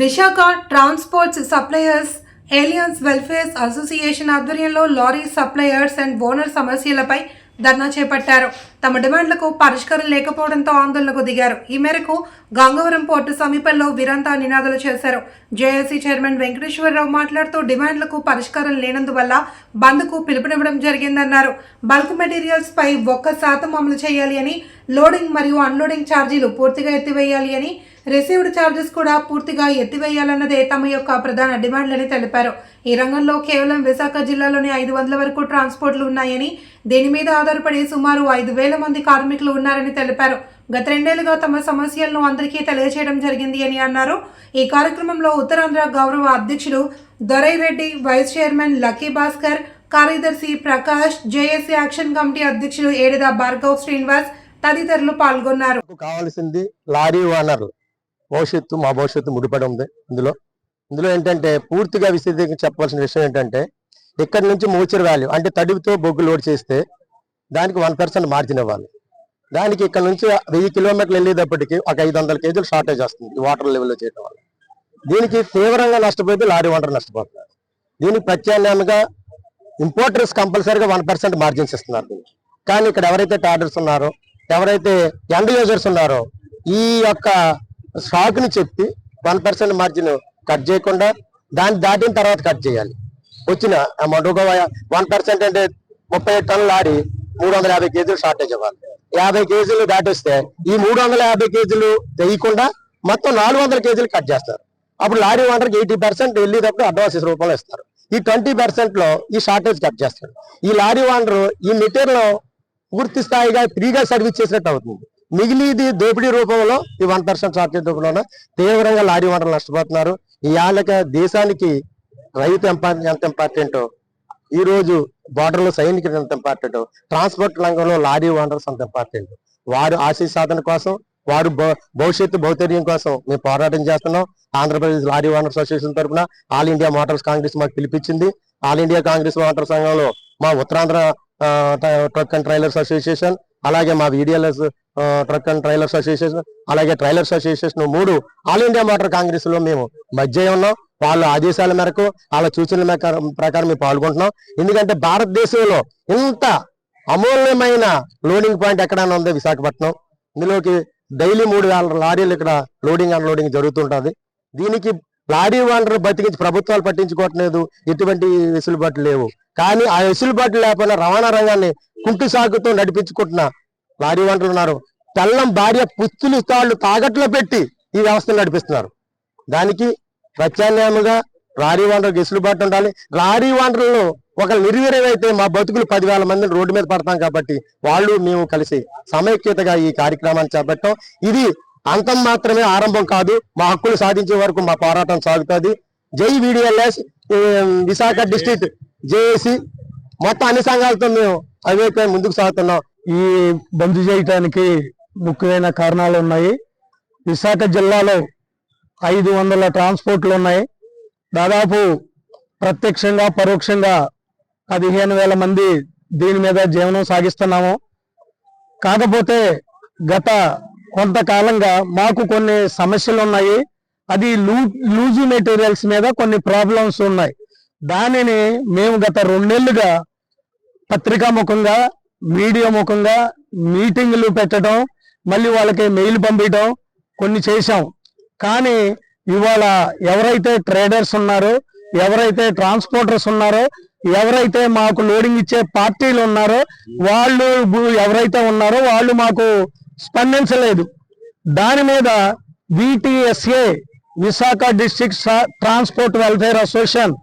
Visakha transports suppliers aliens welfares association ఆధ్వర్యంలో lorry suppliers and owner సమస్యలపై ధర్నా చేపట్టారు. తమ డిమాండ్లకు పరిష్కారం లేకపోవడంతో ఆందోళనకు దిగారు. ఈ మేరకు గంగవరం పోర్టు సమీపంలో వీరంతా నినాదాలు చేశారు. జేఏసీ చైర్మన్ వెంకటేశ్వరరావు మాట్లాడుతూ డిమాండ్లకు పరిష్కారం లేనందువల్ల బంద్కు పిలుపునివ్వడం జరిగిందన్నారు. బల్క్ మెటీరియల్స్ పై ఒక్క శాతం అమలు చేయాలి అని లోడింగ్ మరియు అన్లోడింగ్ ఛార్జీలు పూర్తిగా ఎత్తివేయాలి అని రిసీవ్డ్ ఛార్జెస్ కూడా పూర్తిగా ఎత్తివేయాలన్నదే తమ యొక్క ప్రధాన డిమాండ్లని తెలిపారు. ఈ రంగంలో కేవలం విశాఖ జిల్లాలోని ఐదు వందల వరకు ట్రాన్స్పోర్ట్లు ఉన్నాయని దీని మీద ఆధారపడి సుమారు ఐదు వేల మంది కార్మికులు ఉన్నారని తెలిపారు. గత రెండేళ్ళుగా తమ సమస్యలను అందరికీ తెలియజేయడం జరిగింది అని అన్నారు. ఈ కార్యక్రమంలో ఉత్తరాంధ్ర గౌరవ అధ్యక్షుడు దొరైరెడ్డి వైస్ చైర్మన్ లక్కీ భాస్కర్ కార్యదర్శి ప్రకాష్ జేఏసీ యాక్షన్ కమిటీ అధ్యక్షులు ఏడిద భార్గవ్ శ్రీనివాస్ తదితరులు పాల్గొన్నారు. కావాల్సింది లారీ ఓనర్లు. భవిష్యత్తు మా భవిష్యత్తు ముడిపడి ఉంది ఇందులో. ఇందులో ఏంటంటే పూర్తిగా విశదీకరించి చెప్పవలసిన విషయం ఏంటంటే ఇక్కడి నుంచి మోచర్ వాల్యూ అంటే తడివితో బొగ్గు లోడ్ చేస్తే దానికి వన్ పర్సెంట్ మార్జిన్ ఇవ్వాలి. దానికి ఇక్కడ నుంచి వెయ్యి కిలోమీటర్లు వెళ్ళేటప్పటికి ఒక ఐదు వందల కేజీలు షార్టేజ్ వస్తుంది ఈ వాటర్ లెవెల్లో చేయడం వల్ల. దీనికి తీవ్రంగా నష్టపోతే లారీ వంటర్ నష్టపోతున్నారు దీనికి ప్రత్యామ్నాయంగా ఇంపోర్టర్స్ కంపల్సరీగా వన్ పర్సెంట్ మార్జిన్స్ ఇస్తున్నారు కానీ ఇక్కడ ఎవరైతే టార్డర్స్ ఉన్నారో ఎవరైతే ఎండ్ యూజర్స్ ఉన్నారో ఈ యొక్క స్టాక్ని చెప్పి వన్ పర్సెంట్ మార్జిన్ కట్ చేయకుండా దాన్ని దాటిన తర్వాత కట్ చేయాలి. వచ్చిన అమౌంట్ ఒక వన్ పర్సెంట్ అంటే ముప్పై ఐదు టన్నులు ఆడి మూడు వందల యాభై కేజీలు షార్టేజ్ అవ్వాలి యాభై కేజీలు దాటిస్తే ఈ మూడు వందల యాభై కేజీలు తెయ్యకుండా మొత్తం నాలుగు వందల కేజీలు కట్ చేస్తారు. అప్పుడు లారీ ఓనర్కి ఎయిటీ పర్సెంట్ వెళ్ళేటప్పుడు అడ్వాన్స్ రూపంలో ఇస్తారు. ఈ ట్వంటీ పర్సెంట్లో ఈ షార్టేజ్ కట్ చేస్తాడు ఈ లారీ ఓనర్ ఈ మెటీరియల్ పూర్తి స్థాయిగా ఫ్రీగా సర్వీస్ చేసినట్టు అవుతుంది. మిగిలిది దోపిడీ రూపంలో ఈ వన్ పర్సెంట్ షార్టేజ్ రూపంలో తీవ్రంగా లారీ ఓనర్లు నష్టపోతున్నారు. ఈ దేశానికి రైతు ఎంత ఇంపార్టెంటో ఈ రోజు border సైనికులు ఎంత ఇంపార్టెంట్ ట్రాన్స్పోర్ట్ రంగంలో లారీ ఓనర్స్ అంత ఇంపార్టెంట్ వారు ఆశీస్ సాధన కోసం వారు భవిష్యత్తు భౌతర్యం కోసం మేము పోరాటం చేస్తున్నాం. ఆంధ్రప్రదేశ్ లారీ ఓనర్స్ అసోసియేషన్ తరఫున ఆల్ ఇండియా మోటార్స్ కాంగ్రెస్ మాకు పిలిపించింది. ఆల్ ఇండియా కాంగ్రెస్ మోటార్ సంఘంలో మా ఉత్తరాంధ్ర ఆ, ట్రక్ అండ్ ట్రైలర్స్ అసోసియేషన్ అలాగే మా VDLS truck and trailers association అలాగే ట్రైలర్స్ అసోసియేషన్ మూడు ఆల్ ఇండియా మోటార్ కాంగ్రెస్లో మేము మధ్య ఉన్నాం. వాళ్ళ ఆదేశాల మేరకు వాళ్ళ సూచనల ప్రకారం మేము పాల్గొంటున్నాం. ఎందుకంటే భారతదేశంలో ఇంత అమూల్యమైన లోడింగ్ పాయింట్ ఎక్కడైనా ఉంది విశాఖపట్నం. ఇందులోకి డైలీ మూడు వేల లారీలు ఇక్కడ లోడింగ్ అన్ లోడింగ్ జరుగుతుంటుంది. దీనికి లారీ ఓనర్ బతికించి ప్రభుత్వాలు పట్టించుకోవట్లేదు. ఎటువంటి వెసులుబాట్లు లేవు. కానీ ఆ వెసులుబాట్లు లేకపోయినా రవాణా రంగాన్ని కుంటు సాగుతో నడిపించుకుంటున్న లారీ వంటలు ఉన్నారు. తెల్లం భార్య పుత్తులు తాళ్ళు తాగట్లో పెట్టి ఈ వ్యవస్థను నడిపిస్తున్నారు. దానికి ప్రత్యామ్నాయంగా లారీ ఓనర్కి గెసులుబాటు ఉండాలి. లారీ ఓనర్లు ఒక నిర్వీర్యమైతే మా బతుకులు పదివేల మందిని రోడ్డు మీద పడతాం కాబట్టి వాళ్ళు మేము కలిసి సమైక్యతగా ఈ కార్యక్రమాన్ని చేపట్టాం. ఇది అంతం మాత్రమే ఆరంభం కాదు. మా హక్కులు సాధించే వరకు మా పోరాటం సాగుతుంది. జై విడిఎల్ఎస్ విశాఖ డిస్టిక్ జేఏసి. మొత్తం అన్ని సంఘాలతో మేము అవివేక ముందుకు సాగుతున్నాం. ఈ బంద్ చేయటానికి ముఖ్యమైన కారణాలు ఉన్నాయి. విశాఖ జిల్లాలో ఐదు వందల ట్రాన్స్పోర్ట్లు ఉన్నాయి. దాదాపు ప్రత్యక్షంగా పరోక్షంగా పదిహేను వేల మంది దీని మీద జీవనం సాగిస్తున్నాము. కాకపోతే గత కొంతకాలంగా మాకు కొన్ని సమస్యలు ఉన్నాయి. అది లూ లూజు మెటీరియల్స్ మీద కొన్ని ప్రాబ్లమ్స్ ఉన్నాయి. దానిని మేము గత రెండేళ్ళుగా పత్రికాముఖంగా వీడియో ముఖంగా మీటింగులు పెట్టడం మళ్ళీ వాళ్ళకి మెయిల్ పంపించడం కొన్ని చేశాం. కానీ ఇవాళ ఎవరైతే ట్రేడర్స్ ఉన్నారో ఎవరైతే ట్రాన్స్పోర్టర్స్ ఉన్నారో ఎవరైతే మాకు లోడింగ్ ఇచ్చే పార్టీలు ఉన్నారో వాళ్ళు ఎవరైతే ఉన్నారో వాళ్ళు మాకు స్పందించలేదు. దాని మీద VTSA Visakha district transport welfare association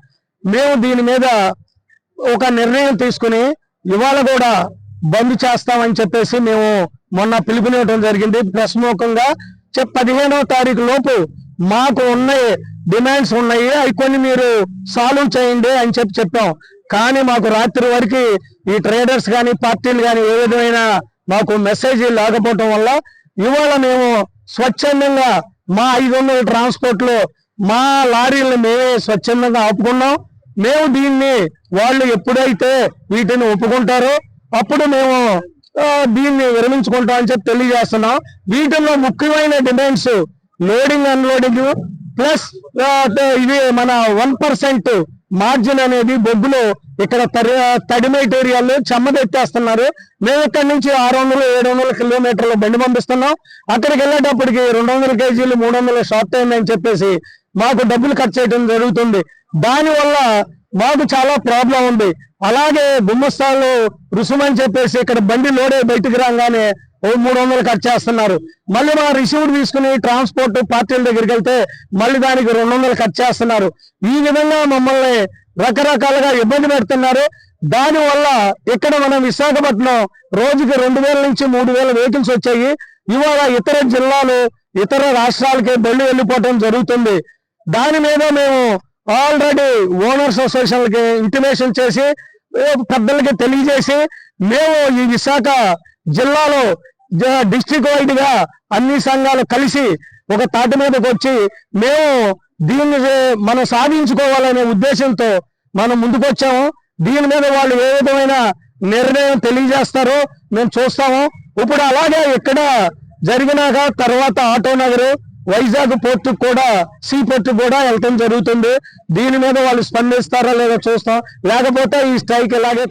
మేము దీని మీద ఒక నిర్ణయం తీసుకుని ఇవాళ కూడా బంద్ చేస్తామని చెప్పేసి మేము మొన్న పిలుపునివ్వడం జరిగింది. ప్రెస్ చెప్ పదిహేనవ తారీఖు లోపు మాకు ఉన్నాయి డిమాండ్స్ ఉన్నాయి అవి కొన్ని మీరు సాల్వ్ చేయండి అని చెప్పి చెప్పాం. కానీ మాకు రాత్రి వరకు ఈ ట్రేడర్స్ కానీ పార్టీలు కానీ ఏ విధమైన మాకు మెసేజ్ లేకపోవటం వల్ల ఇవాళ మేము స్వచ్ఛందంగా మా ఐదు వందల ట్రాన్స్పోర్ట్లు మా లారీలను మేమే స్వచ్ఛందంగా ఆపుకున్నాం. మేము దీన్ని వాళ్ళు ఎప్పుడైతే వీటిని ఒప్పుకుంటారో అప్పుడు మేము దీన్ని విరమించుకుంటాం అని చెప్పి తెలియజేస్తున్నాం. వీటిల్లో ముఖ్యమైన డిమాండ్స్ లోడింగ్ అన్లోడింగ్ ప్లస్ ఇది మన వన్ పర్సెంట్ మార్జిన్ అనేది బొగ్గులో ఇక్కడ తడి తడి మెటీరియల్ చెమ్మదెత్తేస్తున్నారు. మేము ఇక్కడ నుంచి ఆరు వందలు ఏడు వందల కిలోమీటర్లు బండి పంపిస్తున్నాం. అక్కడికి వెళ్ళేటప్పటికి రెండు వందల కేజీలు మూడు వందలు షార్ట్ అయిందని చెప్పేసి మాకు డబ్బులు ఖర్చు చేయడం జరుగుతుంది. దానివల్ల మాకు చాలా ప్రాబ్లం ఉంది. అలాగే గుమ్మస్తాలు రుసుమని చెప్పేసి ఇక్కడ బండి లోడే బయటికి రాగానే ఓ మూడు వందలు ఖర్చు చేస్తున్నారు. మళ్ళీ మా రిసీవ్డ్ తీసుకుని ట్రాన్స్పోర్ట్ పార్టీల దగ్గరికి వెళ్తే మళ్ళీ దానికి రెండు వందలు ఖర్చు చేస్తున్నారు. ఈ విధంగా మమ్మల్ని రకరకాలుగా ఇబ్బంది పెడుతున్నారు. దానివల్ల ఇక్కడ మనం విశాఖపట్నం రోజుకి రెండు వేల నుంచి మూడు వేల వెహికల్స్ వచ్చాయి. ఇవాళ ఇతర జిల్లాలు ఇతర రాష్ట్రాలకి బళ్ళు వెళ్ళిపోవటం జరుగుతుంది. దాని మీద మేము ఆల్రెడీ ఓనర్స్ అసోసియేషన్లకి ఇంటిమేషన్ చేసి పెద్దలకి తెలియజేసి మేము ఈ విశాఖ జిల్లాలో డిస్ట్రిక్ట్ వైడ్గా అన్ని సంఘాలు కలిసి ఒక తాటి మీదకి వచ్చి మేము దీన్ని మనం సాధించుకోవాలనే ఉద్దేశంతో మనం ముందుకొచ్చాము. దీని మీద వాళ్ళు ఏ విధమైన నిర్ణయం తెలియజేస్తారో మేము చూస్తాము. ఇప్పుడు అలాగే ఇక్కడ జరిగినాక తర్వాత ఆటో నగరు వైజాగ్ పోర్టు కూడా సీ పోర్టు కూడా వెళ్ళటం జరుగుతుంది. దీని మీద వాళ్ళు స్పందిస్తారా లేదా చూస్తాం. లేకపోతే ఈ స్ట్రైక్ ఇలాగే